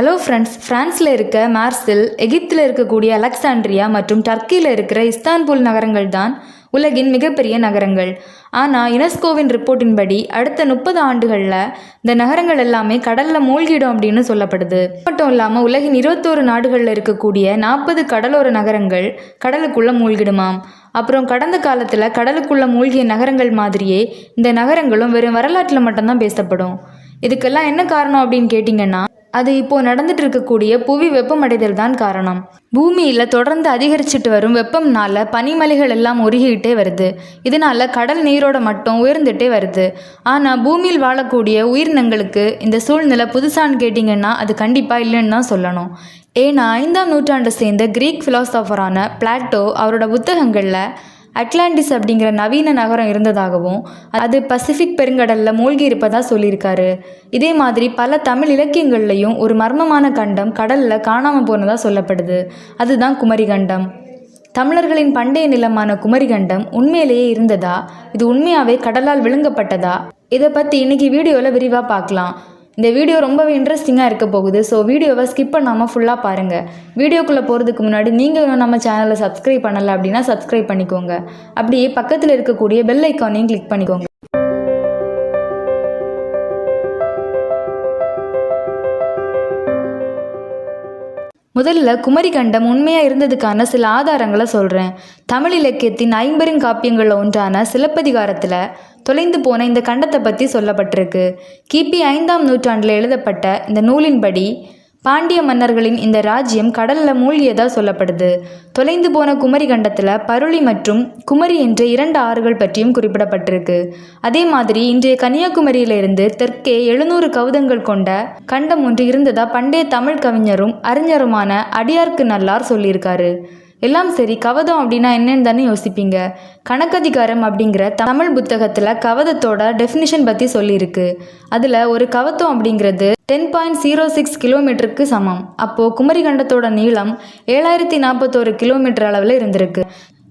Hello friends ஃப்ரான்ஸில் இருக்க மார்சில் எகிப்தில் இருக்கக்கூடிய அலெக்சாண்ட்ரியா மற்றும் டர்க்கியில் இருக்கிற இஸ்தான்புல் நகரங்கள் தான் உலகின் மிகப்பெரிய நகரங்கள். ஆனால் யுனெஸ்கோவின் ரிப்போர்ட்டின்படி அடுத்த முப்பது ஆண்டுகளில் இந்த நகரங்கள் எல்லாமே கடலில் மூழ்கிடும் அப்படின்னு சொல்லப்படுது. மட்டும் இல்லாமல் உலகின் இருபத்தோரு நாடுகளில் இருக்கக்கூடிய நாற்பது கடலோர நகரங்கள் கடலுக்குள்ளே மூழ்கிடுமாம். அப்புறம் கடந்த காலத்தில் கடலுக்குள்ளே மூழ்கிய நகரங்கள் மாதிரியே இந்த நகரங்களும் வெறும் வரலாற்றில் மட்டும்தான் பேசப்படும். இதுக்கெல்லாம் என்ன காரணம் அப்படின்னு கேட்டிங்கன்னா அது இப்போ நடந்துட்டு இருக்கக்கூடிய புவி வெப்பமடைதல் தான் காரணம். பூமியில் தொடர்ந்து அதிகரிச்சுட்டு வரும் வெப்பம்னால பனிமலைகள் எல்லாம் உருகிக்கிட்டே வருது. இதனால கடல் நீரோட மட்டம் உயர்ந்துட்டே வருது. ஆனால் பூமியில் வாழக்கூடிய உயிரினங்களுக்கு இந்த சூழ்நிலை புதுசான்னு கேட்டிங்கன்னா அது கண்டிப்பாக இல்லைன்னு தான் சொல்லணும். ஏன்னா ஐந்தாம் நூற்றாண்டை சேர்ந்த கிரீக் ஃபிலாசபரான பிளாட்டோ அவரோட புத்தகங்களில் அட்லாண்டிஸ் அப்படிங்கிற நவீன நகரம் இருந்ததாகவும் அது பசிபிக் பெருங்கடலில் மூழ்கி இருப்பதா சொல்லியிருக்காரு. இதே மாதிரி பல தமிழ் இலக்கியங்கள்லையும் ஒரு மர்மமான கண்டம் கடலில் காணாமல் போனதாக சொல்லப்படுது. அதுதான் குமரிகண்டம். தமிழர்களின் பண்டைய நிலமான குமரிகண்டம் உண்மையிலேயே இருந்ததா? இது உண்மையாகவே கடலால் விழுங்கப்பட்டதா? இதை பற்றி இன்னைக்கு வீடியோவில் விரிவாக பார்க்கலாம். இந்த வீடியோ ரொம்பவே இன்ட்ரெஸ்டிங்காக இருக்க போகுது. ஸோ வீடியோவை ஸ்கிப் பண்ணாமல் ஃபுல்லாக பாருங்கள் வீடியோக்குள்ளே போகிறதுக்கு முன்னாடி நீங்கள் நம்ம சேனலை சப்ஸ்கிரைப் பண்ணலை அப்படின்னா சப்ஸ்கிரைப் பண்ணிக்கோங்க. அப்படியே பக்கத்தில் இருக்கக்கூடிய பெல் ஐக்கானையும் கிளிக் பண்ணிக்கோங்க. முதல்ல குமரிகண்டம் உண்மையாக இருந்ததுக்கான சில ஆதாரங்களை சொல்கிறேன் தமிழ் இலக்கியத்தின் ஐம்பெருங்காப்பியங்களில் ஒன்றான சிலப்பதிகாரத்தில் தொலைந்து போன இந்த கண்டத்தை பற்றி சொல்லப்பட்டிருக்கு. கிபி ஐந்தாம் நூற்றாண்டில் எழுதப்பட்ட இந்த நூலின்படி பாண்டிய மன்னர்களின் இந்த ராஜ்யம் கடலில் மூழ்கியதாக சொல்லப்படுது. தொலைந்து போன குமரி கண்டத்தில் பருளி மற்றும் குமரி என்ற இரண்டு ஆறுகள் பற்றியும் குறிப்பிடப்பட்டிருக்கு. அதே மாதிரி இன்றைய கன்னியாகுமரியிலிருந்து தெற்கே எழுநூறு கவுதங்கள் கொண்ட கண்டம் ஒன்று இருந்ததா பண்டைய தமிழ் கவிஞரும் அறிஞருமான அடியார்க்கு நல்லார் சொல்லியிருக்காரு. எல்லாம் சரி கவதம் அப்படின்னா என்னன்னு தானே யோசிப்பீங்க? கணக்கதிகாரம் அப்படிங்கிற தமிழ் புத்தகத்தில் கவதத்தோட டெஃபினிஷன் பற்றி சொல்லியிருக்கு. அதில் ஒரு கவத்தம் அப்படிங்கிறது டென் பாயிண்ட் ஜீரோ சிக்ஸ் கிலோமீட்டருக்கு சமம். அப்போது குமரிகண்டத்தோட நீளம் ஏழாயிரத்தி நாற்பத்தோரு கிலோமீட்டர் அளவில் இருந்திருக்கு.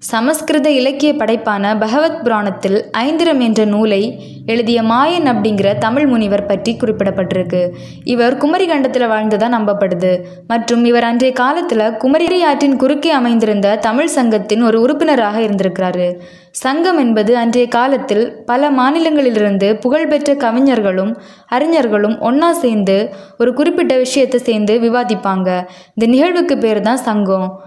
சமஸ்கிருத இலக்கிய படைப்பான பகவத் புராணத்தில் ஐந்திரம் என்ற நூலை எழுதிய மாயன் அப்படிங்கிற தமிழ் முனிவர் பற்றி குறிப்பிடப்பட்டிருக்கு. இவர் குமரிகண்டத்தில் வாழ்ந்ததாக நம்பப்படுது. மற்றும் இவர் அன்றைய காலத்தில் குமரி ஆற்றின் குறுக்கே அமைந்திருந்த தமிழ் சங்கத்தின் ஒரு உறுப்பினராக இருந்திருக்கிறாரு. சங்கம் என்பது அன்றைய காலத்தில் பல மாநிலங்களிலிருந்து புகழ்பெற்ற கவிஞர்களும் அறிஞர்களும் ஒன்றா சேர்ந்து ஒரு குறிப்பிட்ட விஷயத்தை சேர்ந்து விவாதிப்பாங்க. இந்த நிகழ்வுக்கு பேர் தான் சங்கம்.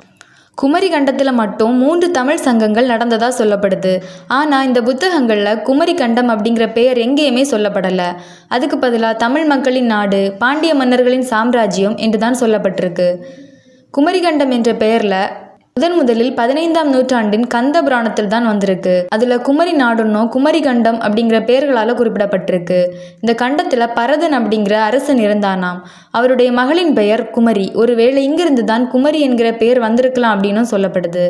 குமரி கண்டத்தில் மட்டும் மூன்று தமிழ் சங்கங்கள் நடந்ததாக சொல்லப்படுது. ஆனால் இந்த புத்தகங்களில் குமரி கண்டம் அப்படிங்கிற பெயர் எங்கேயுமே சொல்லப்படலை. அதுக்கு பதிலாக தமிழ் மக்களின் நாடு பாண்டிய மன்னர்களின் சாம்ராஜ்யம் என்று தான் சொல்லப்பட்டிருக்கு. குமரிகண்டம் என்ற பெயரில் முதன் முதலில் பதினைந்தாம் நூற்றாண்டின் கந்த புராணத்தில் தான் வந்திருக்கு. அதில் குமரி நாடுன்னும் குமரி கண்டம் அப்படிங்கிற பெயர்களால் குறிப்பிடப்பட்டிருக்கு. இந்த கண்டத்தில் பரதன் அப்படிங்கிற அரசன் இருந்தானாம். அவருடைய மகளின் பெயர் குமரி. ஒருவேளை இங்கிருந்து தான் குமரி என்கிற பெயர் வந்திருக்கலாம் அப்படின்னும் சொல்லப்படுது.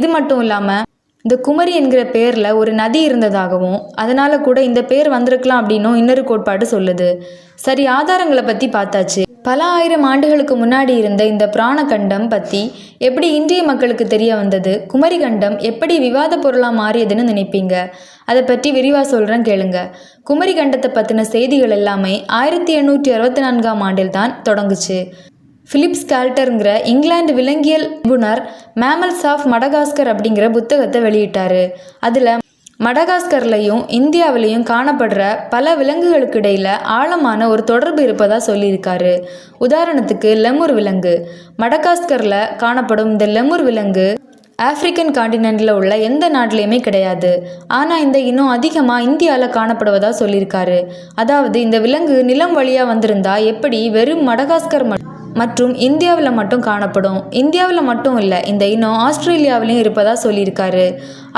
இது மட்டும் இல்லாமல் இந்த குமரி என்கிற பெயரில் ஒரு நதி இருந்ததாகவும் அதனால் கூட இந்த பேர் வந்திருக்கலாம் அப்படின்னும் இன்னொரு கோட்பாடு சொல்லுது. சரி ஆதாரங்களை பற்றி பார்த்தாச்சு. பல ஆயிரம் ஆண்டுகளுக்கு முன்னாடி இருந்த இந்த புராண கண்டம் பற்றி எப்படி இன்றைய மக்களுக்கு தெரிய வந்தது? குமரி கண்டம் எப்படி விவாத பொருளாக மாறியதுன்னு நினைப்பீங்க? அதை பற்றி விரிவாக சொல்கிறேன் கேளுங்க. குமரி கண்டத்தை பற்றின செய்திகள் எல்லாமே ஆயிரத்தி எண்ணூற்றி அறுபத்தி நான்காம் ஆண்டில் தான் தொடங்குச்சு. பிலிப்ஸ் கால்டருங்கிற இங்கிலாந்து விலங்கியல் நிபுணர் மேமல்ஸ் ஆஃப் மடகாஸ்கர் அப்படிங்கிற புத்தகத்தை வெளியிட்டார். அதில் மடகாஸ்கர்லையும் இந்தியாவிலையும் காணப்படுற பல விலங்குகளுக்கு இடையில் ஆழமான ஒரு தொடர்பு இருப்பதாக சொல்லியிருக்காரு. உதாரணத்துக்கு லெமுர் விலங்கு. மடகாஸ்கரில் காணப்படும் இந்த லெமுர் விலங்கு ஆப்பிரிக்கன் காண்டினென்ட்டில் உள்ள எந்த நாட்டிலையுமே கிடையாது. ஆனால் இந்த இன்னும் அதிகமாக இந்தியாவில் காணப்படுவதாக சொல்லியிருக்காரு. அதாவது இந்த விலங்கு நிலம் வழியாக வந்திருந்தா எப்படி வெறும் மடகாஸ்கர் மட்டும் மற்றும் இந்தியாவில் மட்டும் காணப்படும். இந்தியாவில் மட்டும் இல்லை இந்த இனம் ஆஸ்திரேலியாவிலையும் இருப்பதாக சொல்லியிருக்காரு.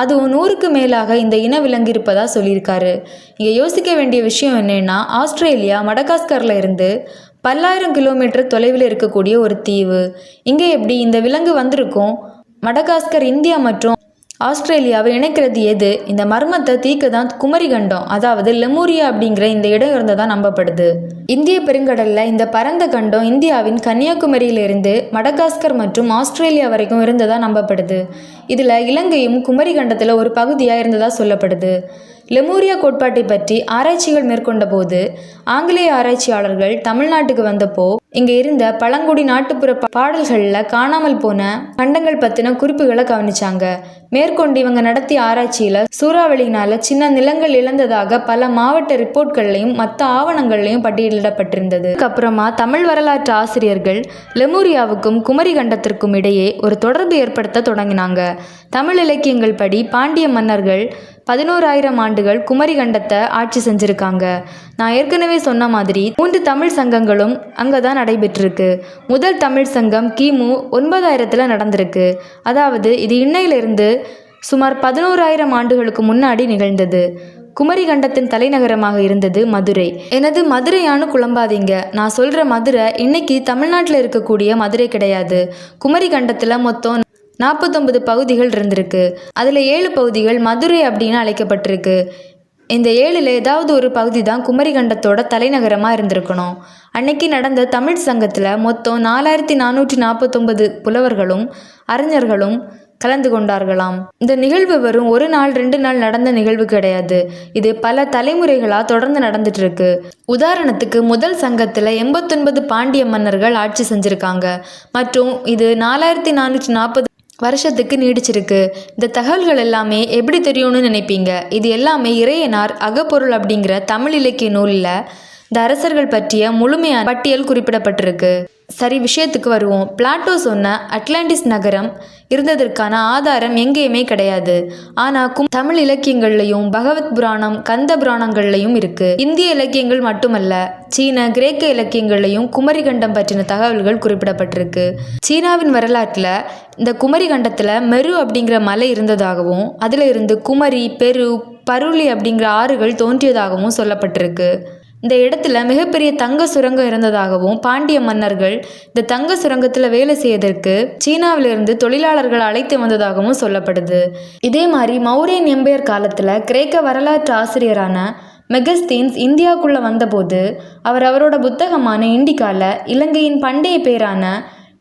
அதுவும் நூறுக்கு மேலாக இந்த இன விலங்கு இருப்பதாக சொல்லியிருக்காரு. இங்கே யோசிக்க வேண்டிய விஷயம் என்னென்னா ஆஸ்திரேலியா மடகாஸ்கரில் இருந்து பல்லாயிரம் கிலோமீட்டர் தொலைவில் இருக்கக்கூடிய ஒரு தீவு. இங்கே எப்படி இந்த விலங்கு வந்திருக்கும்? மடகாஸ்கர் இந்தியா மற்றும் ஆஸ்திரேலியாவை இணைக்கிறது எது? இந்த மர்மத்தை தீக்க தான் குமரி கண்டம் அதாவது லெமூரியா அப்படிங்கிற இந்த இடம் இருந்ததாக நம்பப்படுது. இந்திய பெருங்கடல்ல இந்த பரந்த கண்டம் இந்தியாவின் கன்னியாகுமரியிலிருந்து மடகாஸ்கர் மற்றும் ஆஸ்திரேலியா வரைக்கும் இருந்ததா நம்பப்படுது. இதில் இலங்கையும் குமரி கண்டத்தில் ஒரு பகுதியாக இருந்ததா சொல்லப்படுது. லெமூரியா கோட்பாட்டை பற்றி ஆராய்ச்சிகள் மேற்கொண்ட போது ஆங்கிலேய ஆராய்ச்சியாளர்கள் தமிழ்நாட்டுக்கு வந்தப்போ இங்கே இருந்த பழங்குடி நாட்டுப்புற பாடல்கள்ல காணாமல் போன கண்டங்கள் பத்தின குறிப்புகளை கவனிச்சாங்க. மேற்கொண்டு இவங்க நடத்திய ஆராய்ச்சியில சூறாவளியினால சின்ன நிலங்கள் இழந்ததாக பல மாவட்ட ரிப்போர்ட்கள்லையும் மற்ற ஆவணங்கள்லையும் பட்டியலிடப்பட்டிருந்தது. அதுக்கப்புறமா தமிழ் வரலாற்று ஆசிரியர்கள் லெமூரியாவுக்கும் குமரி கண்டத்திற்கும் இடையே ஒரு தொடர்பு ஏற்படுத்த தொடங்கினாங்க. தமிழ் இலக்கியங்கள் படி பாண்டிய மன்னர்கள் பதினோராயிரம் ஆண்டுகள் குமரி கண்டத்தை ஆட்சி செஞ்சுருக்காங்க. நான் ஏற்கனவே சொன்ன மாதிரி மூன்று தமிழ் சங்கங்களும் அங்கே தான் நடைபெற்றிருக்கு. முதல் தமிழ் சங்கம் கிமு ஒன்பதாயிரத்தில் நடந்திருக்கு. அதாவது இது இன்னையிலிருந்து சுமார் பதினோராயிரம் ஆண்டுகளுக்கு முன்னாடி நிகழ்ந்தது. குமரி கண்டத்தின் தலைநகரமாக இருந்தது மதுரை. எனது மதுரையானு குழம்பாதீங்க. நான் சொல்கிற மதுரை இன்னைக்கு தமிழ்நாட்டில் இருக்கக்கூடிய மதுரை கிடையாது. குமரி கண்டத்தில் மொத்தம் நாற்பத்தொன்பது பகுதிகள் இருந்திருக்கு. அதில் ஏழு பகுதிகள் மதுரை அப்படின்னு அழைக்கப்பட்டிருக்கு. இந்த ஏழில் ஏதாவது ஒரு பகுதி தான் குமரிகண்டத்தோட தலைநகரமாக இருந்திருக்கணும். அன்னைக்கு நடந்த தமிழ் சங்கத்தில் மொத்தம் நாலாயிரத்தி நானூற்றி நாற்பத்தொன்பது புலவர்களும் அறிஞர்களும் கலந்து கொண்டார்களாம். இந்த நிகழ்வு வரும் ஒரு நாள் ரெண்டு நாள் நடந்த நிகழ்வு கிடையாது. இது பல தலைமுறைகளாக தொடர்ந்து நடந்துட்டு இருக்கு உதாரணத்துக்கு முதல் சங்கத்தில் எண்பத்தொன்பது பாண்டிய மன்னர்கள் ஆட்சி செஞ்சுருக்காங்க. மற்றும் இது நாலாயிரத்தி நானூற்றி நாற்பது வருஷத்துக்கு நீடிச்சிருக்கு. இந்த தகவல்கள் எல்லாமே எப்படி தெரியும்னு நினைப்பீங்க? இது எல்லாமே இறையனார் அகப்பொருள் அப்படிங்கிற தமிழ் இலக்கிய நூலில் இந்த அரசர்கள் பற்றிய முழுமையான பட்டியல் குறிப்பிடப்பட்டிருக்கு. சரி விஷயத்துக்கு வருவோம். பிளாட்டோ சொன்ன அட்லாண்டிஸ் நகரம் இருந்ததற்கான ஆதாரம் எங்கேயுமே கிடையாது. ஆனால் கும் தமிழ் இலக்கியங்கள்லையும் பகவத் புராணம் கந்த புராணங்கள்லையும் இருக்கு. இந்திய இலக்கியங்கள் மட்டுமல்ல சீன கிரேக்க இலக்கியங்கள்லையும் குமரிகண்டம் பற்றின தகவல்கள் குறிப்பிடப்பட்டிருக்கு. சீனாவின் வரலாற்றில் இந்த குமரி கண்டத்தில் மெரு அப்படிங்கிற மலை இருந்ததாகவும் அதில் இருந்து குமரி பெரு பருளி அப்படிங்கிற ஆறுகள் தோன்றியதாகவும் சொல்லப்பட்டிருக்கு. இந்த இடத்துல மிகப்பெரிய தங்க சுரங்கம் இருந்ததாகவும் பாண்டிய மன்னர்கள் இந்த தங்க சுரங்கத்தில் வேலை செய்வதற்கு சீனாவிலிருந்து தொழிலாளர்கள் அழைத்து வந்ததாகவும் சொல்லப்படுது. இதே மாதிரி மௌரியன் எம்பையர் காலத்தில் கிரேக்க வரலாற்று ஆசிரியரான மெகஸ்தீன்ஸ் இந்தியாவுக்குள்ளே வந்தபோது அவர் அவரோட புத்தகமான இண்டிகாவில் இலங்கையின் பண்டைய பேரான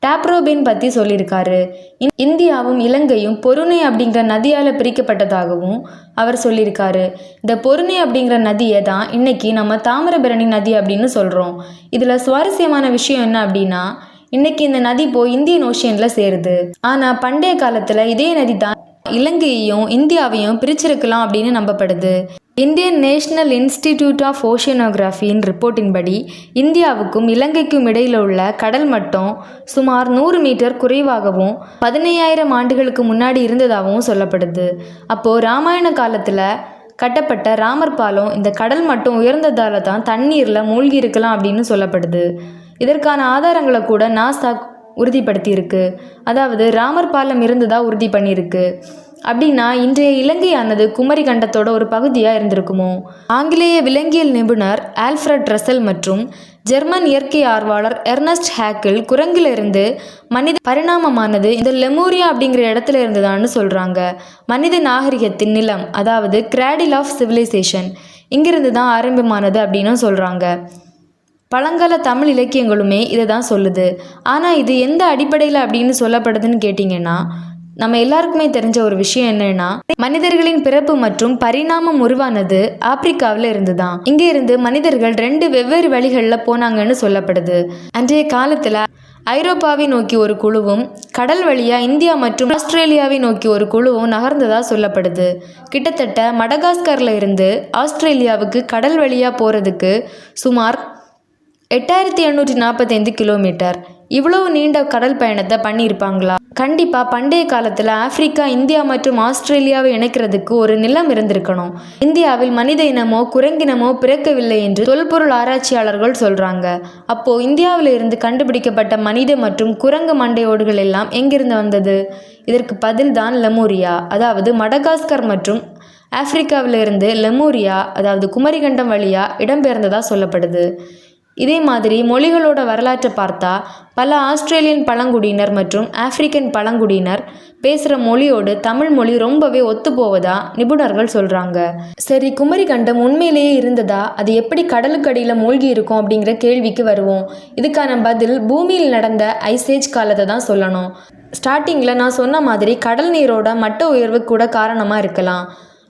டேப்ரோபின் பற்றி சொல்லியிருக்காரு. இந்- இந்தியாவும் இலங்கையும் பொருணை அப்படிங்கிற நதியால் பிரிக்கப்பட்டதாகவும் அவர் சொல்லியிருக்காரு. இந்த பொருணை அப்படிங்கிற நதியை தான் இன்னைக்கு நம்ம தாமிரபரணி நதி அப்படின்னு சொல்கிறோம் இதில் சுவாரஸ்யமான விஷயம் என்ன அப்படின்னா இன்னைக்கு இந்த நதி போய் இந்தியன் ஓஷியனில் சேருது. ஆனால் பண்டைய காலத்தில் இதே நதி தான் இலங்கையையும் இந்தியாவையும் பிரிச்சிருக்கலாம் அப்படின்னு நம்பப்படுது. இந்தியன் நேஷனல் இன்ஸ்டிடியூட் ஆஃப் ஓஷியனோகிராஃபியின் ரிப்போர்ட்டின்படி இந்தியாவுக்கும் இலங்கைக்கும் இடையில் உள்ள கடல் மட்டம் சுமார் நூறு மீட்டர் குறைவாகவும் பதினையாயிரம் ஆண்டுகளுக்கு முன்னாடி இருந்ததாகவும் சொல்லப்படுது. அப்போது ராமாயண காலத்தில் கட்டப்பட்ட ராமர் பாலம் இந்த கடல் மட்டம் உயர்ந்ததால் தான் தண்ணீரில் மூழ்கி இருக்கலாம் அப்படின்னு சொல்லப்படுது. இதற்கான ஆதாரங்களை கூட நாசா உறுதிப்படுத்தியிருக்கு. அதாவது ராமர் பாலம் இருந்ததாக உறுதி பண்ணியிருக்கு. அப்படின்னா இன்றைய இலங்கையானது குமரி கண்டத்தோட ஒரு பகுதியாக இருந்திருக்குமோ? ஆங்கிலேய விலங்கியல் நிபுணர் ஆல்ஃப்ரட் ரசல் மற்றும் ஜெர்மன் இயற்கை ஆர்வலர் எர்னஸ்ட் ஹேக்கிள் குரங்கிலிருந்து மனித பரிணாமமானது இந்த லெமூரியா அப்படிங்கிற இடத்துல இருந்துதான்னு சொல்கிறாங்க மனித நாகரிகத்தின் நிலம் அதாவது கிராடில் ஆஃப் சிவிலைசேஷன். இங்கிருந்து தான் ஆரம்பமானது அப்படின்னு சொல்கிறாங்க பழங்கால தமிழ் இலக்கியங்களுமே இதை தான் சொல்லுது. ஆனால் இது எந்த அடிப்படையில் அப்படின்னு சொல்லப்படுதுன்னு கேட்டிங்கன்னா நம்ம எல்லாருக்குமே தெரிஞ்ச ஒரு விஷயம் என்னன்னா மனிதர்களின் பிறப்பு மற்றும் பரிணாமம் உருவானது ஆப்பிரிக்காவில இருந்து தான் இருந்து மனிதர்கள் ரெண்டு வெவ்வேறு வழிகளில் போனாங்கன்னு சொல்லப்படுது. அன்றைய காலத்துல ஐரோப்பாவை நோக்கி ஒரு குழுவும் கடல் வழியா இந்தியா மற்றும் ஆஸ்திரேலியாவை நோக்கி ஒரு குழுவும் நகர்ந்ததா சொல்லப்படுது. கிட்டத்தட்ட மடகாஸ்கர்ல இருந்து ஆஸ்திரேலியாவுக்கு கடல் வழியா போறதுக்கு சுமார் எட்டாயிரத்தி எண்ணூற்றி நாற்பத்தைந்து கிலோமீட்டர். இவ்வளவு நீண்ட கடல் பயணத்தை பண்ணியிருப்பாங்களா? கண்டிப்பாக பண்டைய காலத்தில் ஆப்பிரிக்கா இந்தியா மற்றும் ஆஸ்திரேலியாவை இணைக்கிறதுக்கு ஒரு நிலம் இருந்திருக்கணும். இந்தியாவில் மனித இனமோ குரங்கினமோ பிறக்கவில்லை என்று தொல்பொருள் ஆராய்ச்சியாளர்கள் சொல்கிறாங்க அப்போது இந்தியாவில் இருந்து கண்டுபிடிக்கப்பட்ட மனித மற்றும் குரங்கு மண்டையோடுகள் எல்லாம் எங்கிருந்து வந்தது? இதற்கு பதில் தான் லெமூரியா அதாவது மடகாஸ்கர் மற்றும் ஆப்பிரிக்காவிலிருந்து லெமூரியா அதாவது குமரிகண்டம் வழியாக இடம்பெயர்ந்ததாக சொல்லப்படுது. இதே மாதிரி மொழிகளோட வரலாற்றை பார்த்தா பல ஆஸ்திரேலியன் பழங்குடியினர் மற்றும் ஆப்பிரிக்கன் பழங்குடியினர் பேசுகிற மொழியோடு தமிழ் மொழி ரொம்பவே ஒத்துப்போவதா நிபுணர்கள் சொல்கிறாங்க சரி குமரிகண்டம் உண்மையிலேயே இருந்ததா? அது எப்படி கடலுக்கடியில் மூழ்கி இருக்கும் அப்படிங்கிற கேள்விக்கு வருவோம். இதுக்கான பதில் பூமியில் நடந்த ஐசேஜ் காலத்தை தான் சொல்லணும். ஸ்டார்டிங்கில் நான் சொன்ன மாதிரி கடல் நீரோட மட்ட உயர்வு கூட காரணமாக இருக்கலாம்.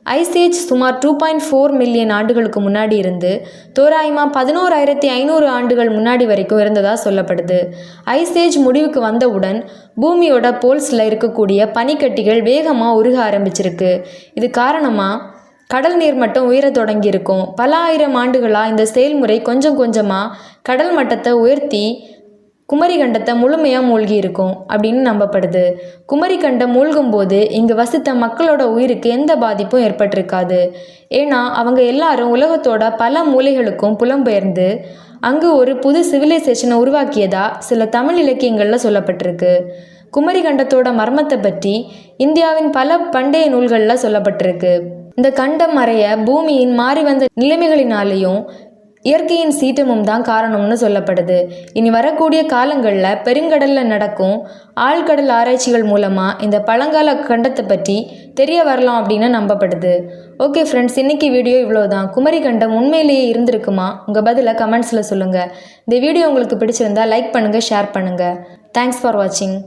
ஐசேஜ் சுமார் டூ பாயிண்ட் ஃபோர் மில்லியன் ஆண்டுகளுக்கு முன்னாடி இருந்து தோராயமாக பதினோராயிரத்தி ஐநூறு ஆண்டுகள் முன்னாடி வரைக்கும் இருந்ததாக சொல்லப்படுது. ஐசேஜ் முடிவுக்கு வந்தவுடன் பூமியோட போல்ஸில் இருக்கக்கூடிய பனிக்கட்டிகள் வேகமாக உருக ஆரம்பிச்சிருக்கு. இது காரணமாக கடல் நீர் மட்டம் உயரத் தொடங்கியிருக்கும். பல ஆயிரம் ஆண்டுகளாக இந்த செயல்முறை கொஞ்சம் கொஞ்சமாக கடல் மட்டத்தை உயர்த்தி குமரி கண்டத்தை முழுமையாக மூழ்கி இருக்கும் அப்படின்னு நம்பப்படுது. குமரி கண்டம் மூழ்கும்போது இங்கு வசித்த மக்களோட உயிருக்கு எந்த பாதிப்பும் ஏற்பட்டிருக்காது. ஏன்னா அவங்க எல்லாரும் உலகத்தோட பல மூலைகளுக்கும் புலம்பெயர்ந்து அங்கு ஒரு புது சிவிலைசேஷனை உருவாக்கியதா சில தமிழ் இலக்கியங்களில் சொல்லப்பட்டிருக்கு. குமரி கண்டத்தோட மர்மத்தை பற்றி இந்தியாவின் பல பண்டைய நூல்களில் சொல்லப்பட்டிருக்கு. இந்த கண்டம் மறைய பூமியின் மாறி வந்த நிலைமைகளினாலேயும் இயற்கையின் சீற்றமும் தான் காரணம்னு சொல்லப்படுது. இனி வரக்கூடிய காலங்களில் பெருங்கடலில் நடக்கும் ஆழ்கடல் ஆராய்ச்சிகள் மூலமாக இந்த பழங்கால கண்டத்தை பற்றி தெரிய வரலாம் அப்படின்னு நம்பப்படுது. ஓகே ஃப்ரெண்ட்ஸ் இன்னைக்கு வீடியோ இவ்வளோதான் குமரி கண்டம் உண்மையிலேயே இருந்திருக்குமா? உங்கள் பதிலை கமெண்ட்ஸில் சொல்லுங்கள் இந்த வீடியோ உங்களுக்கு பிடிச்சிருந்தா லைக் பண்ணுங்கள் ஷேர் பண்ணுங்கள் தேங்க்ஸ் ஃபார் வாட்சிங்